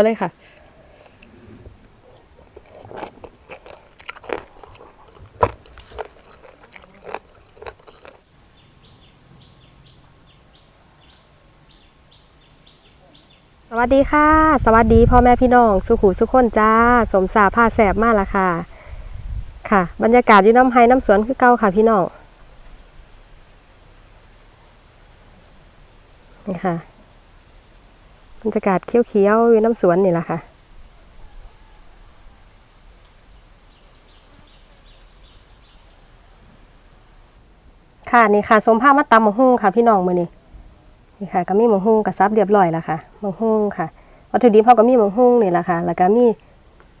เอาเลยค่ะ สวัสดีค่ะ สวัสดีพ่อแม่พี่น้อง สุขูสุขคนจ้า สมสาผ้าแสบมากละค่ะ ค่ะ บรรยากาศอยู่น้ำไห้น้ำสวนคือเก่าค่ะพี่น้องนี่ค่ะ บรรยากาศเขียวๆอยู่น้ำสวนนี่แหละค่ะค่ะนี่ค่ะสมผ้ามาตำมะฮุ่งค่ะพี่น้องมือนี้นี่ค่ะ ก็มีมะฮุ่งกับซับเรียบร้อยแล้วค่ะมะฮุ่งค่ะวัตถุดิบเขาก็มีมะฮุ่งนี่แหละค่ะ แล้วก็มี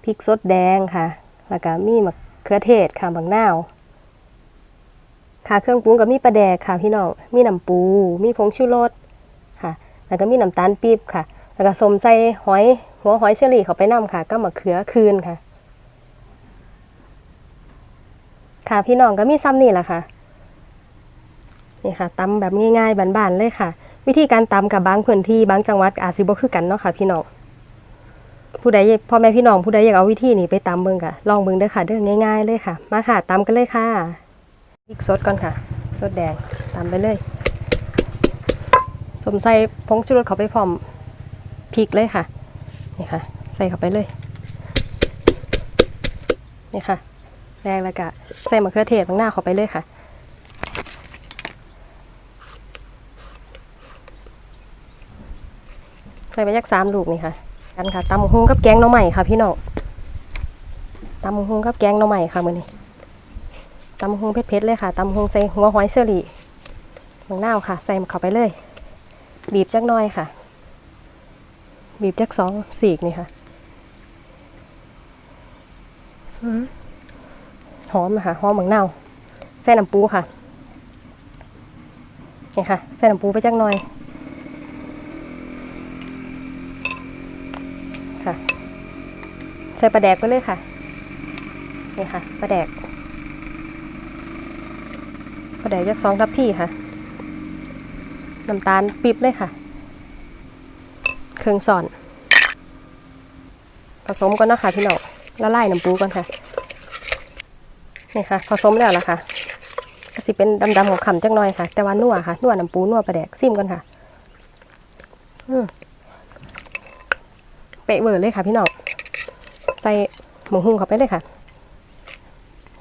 พริกสดแดงค่ะ แล้วก็มีมะเขือเทศค่ะบางนาวค่ะเครื่องปรุงก็มีปลาแดกค่ะพี่น้องมีน้ำปู มีผงชูรสค่ะ แล้วก็มีน้ำตาลปี๊บค่ะ แล้วก็สมใส่หอยหัวหอยเชอรี่เขาไปนํค่ะ ก็มะเขือคืนค่ะ ค่ะพี่น้องก็มีซ้ำนี่แหละค่ะนี่ค่ะตำแบบง่ายๆบานๆเลยค่ะ วิธีการตำกับบางพื้นที่บางจังหวัดอาจสิบ่คือกันเนาะค่ะ พี่น้องผู้ใดพ่อแม่พี่น้องผู้ใดอยากเอาวิธีนี้ไปตำเบิ่งค่ะ ลองเบิ่งเด้อค่ะเด้อง่ายๆเลยค่ะ มาค่ะตำกันเลยค่ะพริกสดก่อนค่ะสดแดงตำไปเลยสมใส่ผงชูรสเขาไปพร้อม พริกเลยค่ะนี่ค่ะ ใส่เข้าไปเลยนี่ค่ะแดงแล้วก็ใส่มะเขือเทศข้างหน้าเข้าไปเลยค่ะใส่ไปยักสามลูกนี่ค่ะ กันค่ะตำบักฮุงกับแกงหน่อใหม่ค่ะ พี่น้องตำบักฮุงกับแกงหน่อใหม่ค่ะมือนี้ตำบักฮุงเผ็ดๆเลยค่ะตำบักฮุงใส่หัวหอยเชอรี่บางนาวค่ะ ใส่เข้าไปเลย บีบจักหน่อยค่ะ บีบจักสองสีกนี่ค่ะอื้อหอมนะคะหอมบางนาวใส่น้ำปูค่ะนี่ค่ะใส่น้ำปูไปจักหน่อยค่ะใส่ปลาแดกไปเลยค่ะนี่ค่ะปลาแดกปลาแดกยักษ์สองทับพี่ค่ะน้ำตาลปี๊บเลยค่ะ เครื่องสอน ผสมก่อนนะคะพี่น้องละลายน้ำปูก่อนค่ะ นี่ค่ะ ผสมแล้วละค่ะก็สิเป็นดำๆของขำจังหน่อยค่ะ แต่ว่านัวค่ะ นัวน้ำปูนัวปลาแดกซิมก่อนค่ะ อืมเปะเวอร์เลยค่ะพี่น้อง ใส่หมูหุ้งเข้าไปเลยค่ะ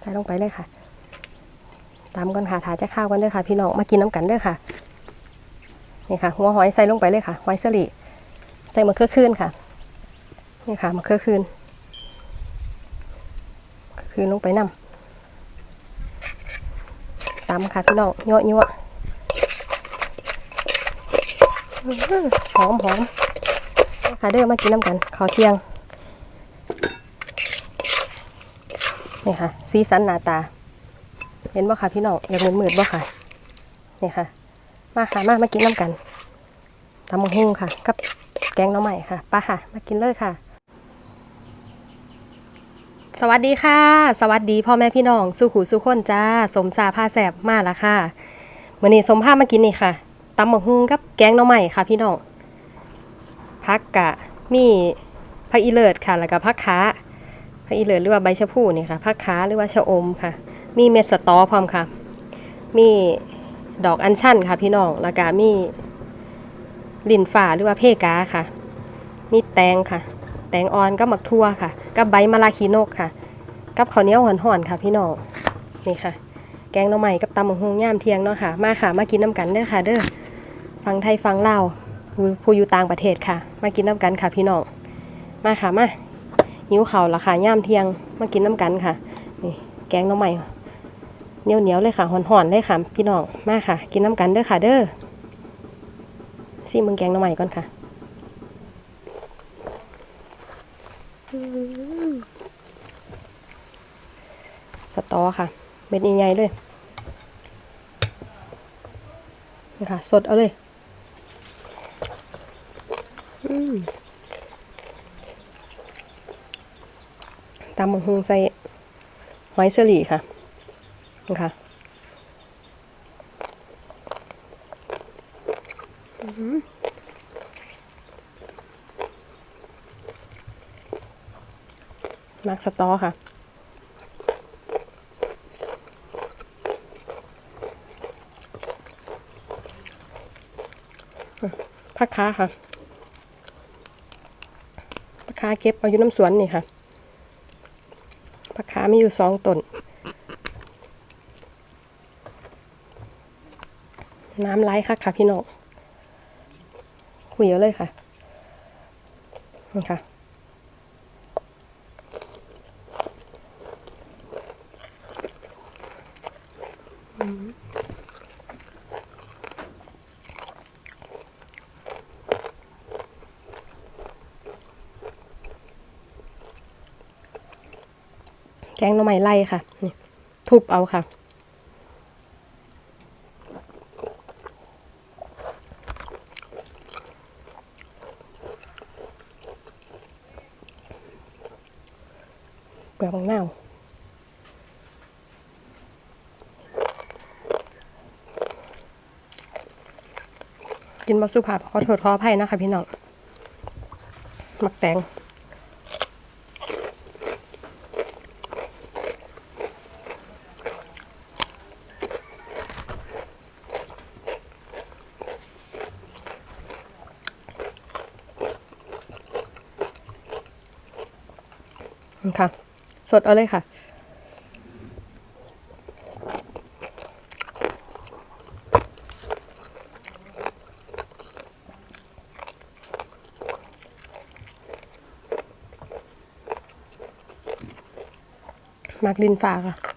ใส่ลงไปเลยค่ะตามก่อนค่ะถาจะข้าวกันด้อค่ะ พี่น้อง มากินน้ำกันด้อค่ะ นี่ค่ะ หัวหอยใส่ลงไปเลยค่ะ หอยสลี ใส่มะเขือคืนค่ะนี่ค่ะมะเขือคืนมะเขือคืนลงไปนำตามค่ะพี่น้องยั่วยั่วอื้อหือหอมหอมค่ะเด้อมากินน้ำกันข้าวเที่ยงนี่ค่ะ สีสันหน้าตา เห็นบ่ค่ะพี่น้องอยากมืดๆบ่ค่ะนี่ค่ะ มาค่ะมามากินน้ำกันตำมะฮุ่งค่ะ กับ กงน้อใหม่ค่ะป้าค่ะ มากินเลยค่ะ สวัสดีค่ะ สวัสดีพ่อแม่พี่น้องสุขูสุขคนจ้า สมซาผ้าแสบมาแล้วค่ะมื้อนี้สมผ้ามากินนี่ค่ะตำหมะฮุ่งกับแกงน้อใหม่ค่ะ พี่น้องพักกะมีพักอีเลิศค่ะ แล้วก็พักค้าพักอีเลิศหรือว่าใบชะพูนี่ค่ะพักค้าหรือว่าชะอมค่ะ มีเม็ดสตอพร้อมค่ะ มีดอกอัญชันค่ะพี่น้องแล้วก็มี ลินฝ่าหรือว่าเพกาค่ะ มีแตงค่ะ แตงอ่อนกับหมักทั่วค่ะ กับใบมะลาคีนกค่ะ กับข้าวเหนียวห่อนๆค่ะ พี่น้องนี่ค่ะ แกงหน่อไม้กับตำบักหุ่งย่ามเทียงเนาะค่ะ มาค่ะ มากินน้ำกันเด้อค่ะ เด้อฟังไทยฟังเล่าผู้อยู่ต่างประเทศค่ะ มากินน้ำกันค่ะ พี่น้องมาค่ะมาหิวเข่าวละค่ะย่ามเทียงมากินน้ำกันค่ะนี่แกงหน้ำใหม่เหนียวเหนียวๆเลยค่ะห่อนๆเลยค่ะ พี่น้องมาค่ะ กินน้ำกันเด้อค่ะ เด้อ ซีมึงแกงน้ำใหม่ก่อนค่ะสตอค่ะ เม็ดใหญ่ๆเลยนี่ค่ะสดเอาเลยตำมะฮุงใส่หอยเชอรี่ค่ะนี่ค่ะอื้อหือ มักสตอค่ะ ผักค้าค่ะผักค้าเก็บเอาอยู่น้ำสวนนี่ค่ะผักค้ามีอยู่สองต้น น้ำไหลค่ะค่ะพี่น้อง คุยเอาเลยค่ะนี่ค่ะแกงหน่อไม้ไล่ค่ะ นี่ ทุบเอาค่ะ เปลือกมังนาวกินบะสุภาพขอโทษขออภัยนะคะพี่น้องหมักแตงค่ะ สดเอาเลยค่ะ มักดินฟ้าค่ะ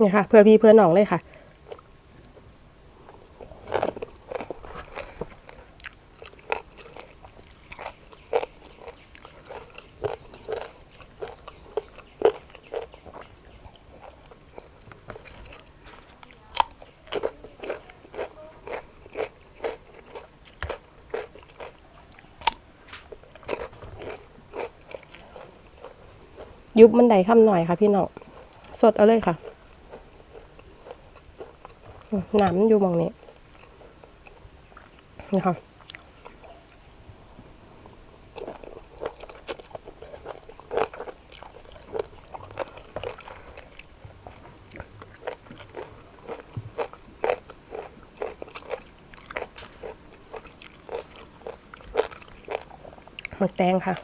นี่ค่ะ เพื่อพี่เพื่อน้องเลยค่ะ ยุบมันไดคำหน่อยค่ะพี่น้อง สดเอาเลยค่ะ อืมน้ำมันอยู่มองนี้นี่ค่ะหมึกแตงค่ะ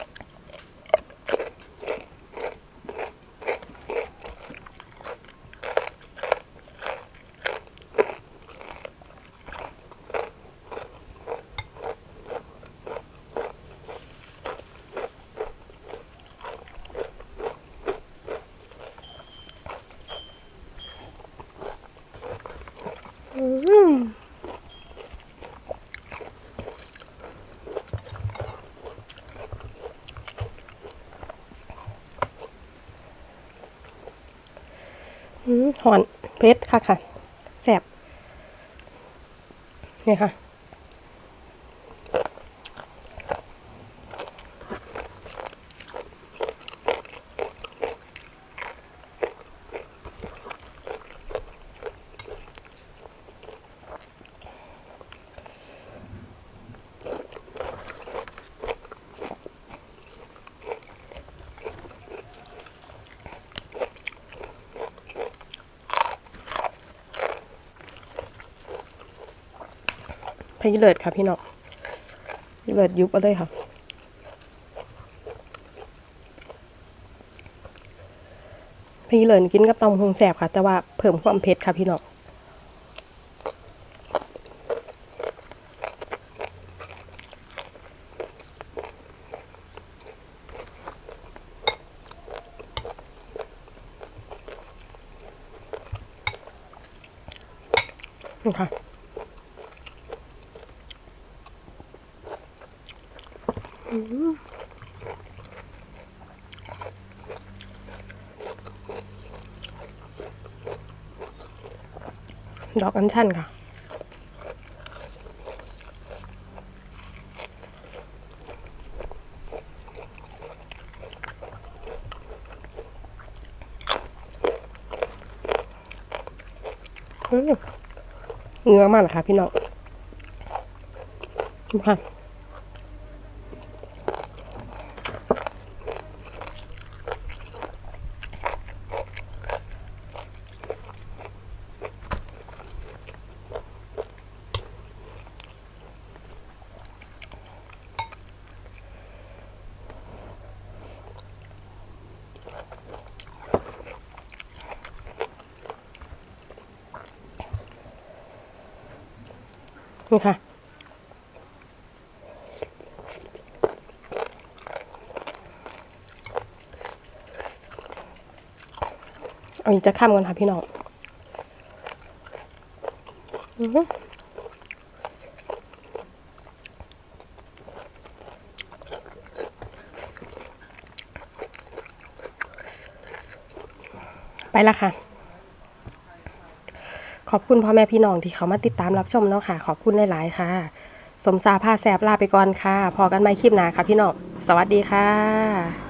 หอนเพชรค่ะค่ะแสบนี่ค่ะ พี่เลิศค่ะพี่น้องพี่เลิศยุบเอาเลยค่ะพี่เลิศกินกับตำหงแสบค่ะ แต่ว่าเพิ่มความเผ็ดค่ะพี่น้องนี่ค่ะ ดอกอัญชันค่ะ เนื้อมากนะคะพี่น้องค่ะ นี่ค่ะ เอาอีกจะข้ามกันค่ะพี่น้องอือไปละค่ะ ขอบคุณพ่อแม่พี่น้องที่เขามาติดตามรับชมเนาะค่ะ ขอบคุณหลายๆค่ะ สมสาผ้าแสบลาไปก่อนค่ะ พอกันไม่คลิปหนาค่ะพี่น้อง สวัสดีค่ะ